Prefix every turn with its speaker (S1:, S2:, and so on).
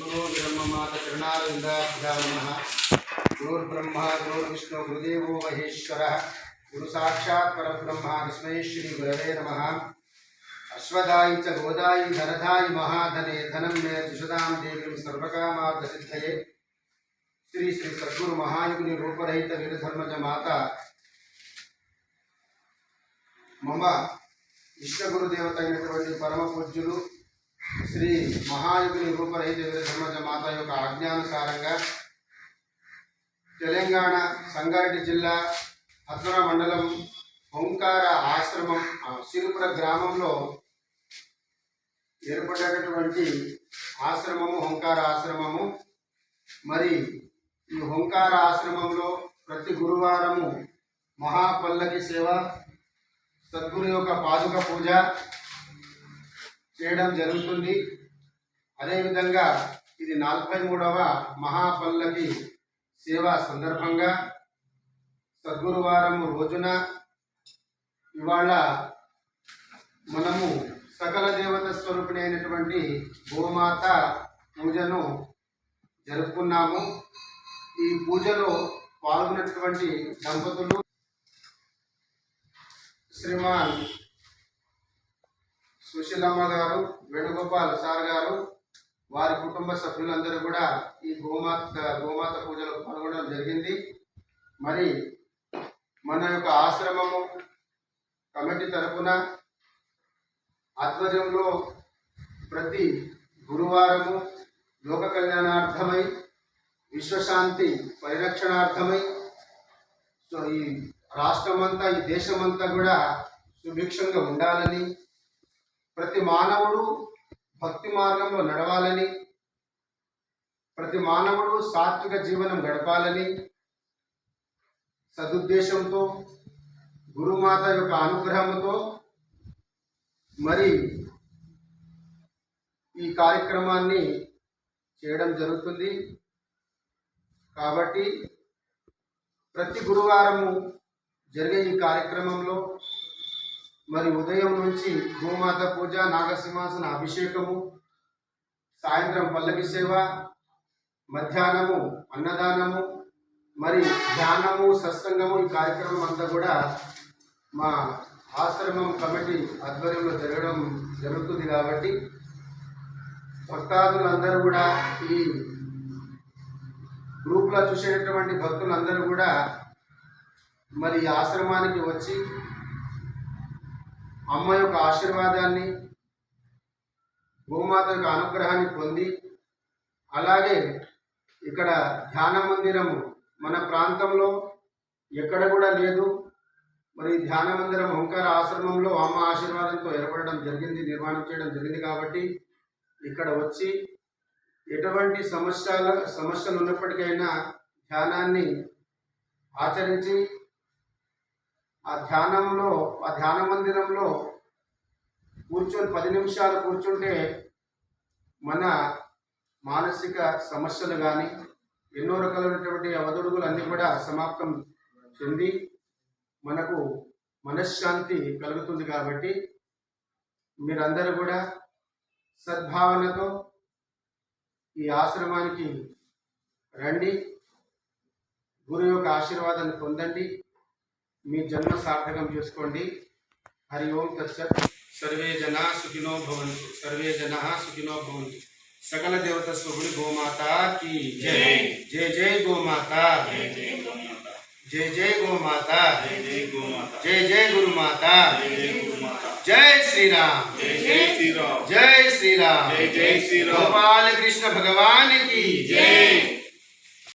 S1: सद्गुरु ब्रह्ममाता चरणारविन्दाभ्यां नमः गुरुर्ब्रह्मा गुरुर्विष्णु गुरुदेवो महेश्वरः गुरुसाक्षात् परब्रह्मा तस्मै श्रीगुरवे नमः अश्वदायि च गोदायि धनधायि महाधने धनं मे जुषदां देवीं सर्वकामार्थसिद्धये శ్రీ శ్రీ సద్గురు మహాయుగుని రూపరహిత వీరధర్మజ మాత మమ ఇష్ట గురుదేవత అయినటువంటి పరమ పూజ్యులు శ్రీ మహాయుగుని రూపరహిత సమాజ మాత యొక్క ఆజ్ఞానుసారంగా తెలంగాణ సంగారెడ్డి జిల్లా హత్వర మండలం ఓంకార ఆశ్రమం ఆ, సిరుపుర గ్రామంలో ఏర్పడినటువంటి ఆశ్రమము ఓంకార ఆశ్రమము. మరి ఈ ఓంకార ఆశ్రమంలో ప్రతి గురువారము మహాపల్లకి సేవ సద్గురు యొక్క పాదుక పూజ చేయడం జరుగుతుంది. అదేవిధంగా ఇది నలభై మూడవ మహాపల్లకి సేవ సందర్భంగా సద్గురువారం రోజున ఇవాళ మనము సకల దేవత స్వరూపిణి అయినటువంటి గోమాత పూజను జరుపుకున్నాము. ఈ పూజలో పాల్గొన్నటువంటి దంపతులు శ్రీమాన్ సుశీలమ్మ గారు వేణుగోపాల్ సార్ గారు వారి కుటుంబ సభ్యులందరూ కూడా ఈ గోమాత గోమాత పూజలో పాల్గొనడం జరిగింది. మరి మన యొక్క ఆశ్రమము కమిటీ తరఫున ఆధ్వర్యంలో ప్రతి గురువారము లోక కళ్యాణార్థమై విశ్వశాంతి పరిరక్షణార్థమై సో ఈ రాష్ట్రమంతా ఈ దేశమంతా కూడా సుభిక్షంగా ఉండాలని ప్రతి మానవుడు భక్తి మార్గంలో నడవాలని ప్రతి మానవుడు సాత్విక జీవనం గడపాలని సదుద్దేశంతో గురుమాత యొక్క అనుగ్రహంతో మరి ఈ కార్యక్రమాన్ని చేయడం జరుగుతుంది. కాబట్టి ప్రతి గురువారము జరిగే ఈ కార్యక్రమంలో మరి ఉదయం నుంచి గోమాత పూజ నాగసింహాసన అభిషేకము సాయంత్రం పల్లకి సేవ మధ్యాహ్నము అన్నదానము మరి ధ్యానము సత్సంగము ఈ కార్యక్రమం అంతా కూడా మా ఆశ్రమం కమిటీ ఆధ్వర్యంలో జరగడం జరుగుతుంది కాబట్టి భక్తాదులందరూ కూడా ఈ గ్రూప్లో చూసేటటువంటి భక్తులందరూ కూడా మరి ఈ ఆశ్రమానికి వచ్చి అమ్మ యొక్క ఆశీర్వాదాన్ని గోమాత యొక్క అనుగ్రహాన్ని పొంది అలాగే ఇక్కడ ధ్యాన మందిరము మన ప్రాంతంలో ఎక్కడ కూడా లేదు. మరి ధ్యాన మందిరం ఓంకార ఆశ్రమంలో అమ్మ ఆశీర్వాదంతో ఏర్పడడం జరిగింది నిర్మాణం చేయడం జరిగింది కాబట్టి ఇక్కడ వచ్చి ఎటువంటి సమస్యల సమస్యలు ఉన్నప్పటికైనా ధ్యానాన్ని ఆచరించి ఆ ధ్యానంలో ఆ ధ్యాన మందిరంలో కూర్చొని పది నిమిషాలు కూర్చుంటే మన మానసిక సమస్యలు కానీ ఎన్నో రకాలైనటువంటి అవధుడుగులు అన్నీ కూడా సమాప్తం చెంది మనకు మనశ్శాంతి కలుగుతుంది కాబట్టి మీరందరూ కూడా సద్భావనతో ఈ ఆశ్రమానికి రండి. గురు యొక్క ఆశీర్వాదాన్ని పొందండి. మీ జన్మ సార్థకం చేసుకోండి హరి ఓం తత్సత్ సర్వే జనా సుఖినో భవంతు సర్వే జనా సుఖినో భవంతు సకల దేవత స్వగుడి గోమాత की జై జై జై గోమాత
S2: जय जय गौ माता
S1: జై జై గోమాత
S2: जय जय गौ माता
S1: జై జై గురుమాత
S2: जय जय गौ माता
S1: జై శ్రీరామ్
S2: जय जय श्री राम
S1: జై శ్రీరామ్
S2: जय जय श्री राम
S1: గోపాల కృష్ణ భగవాన్ की
S2: जय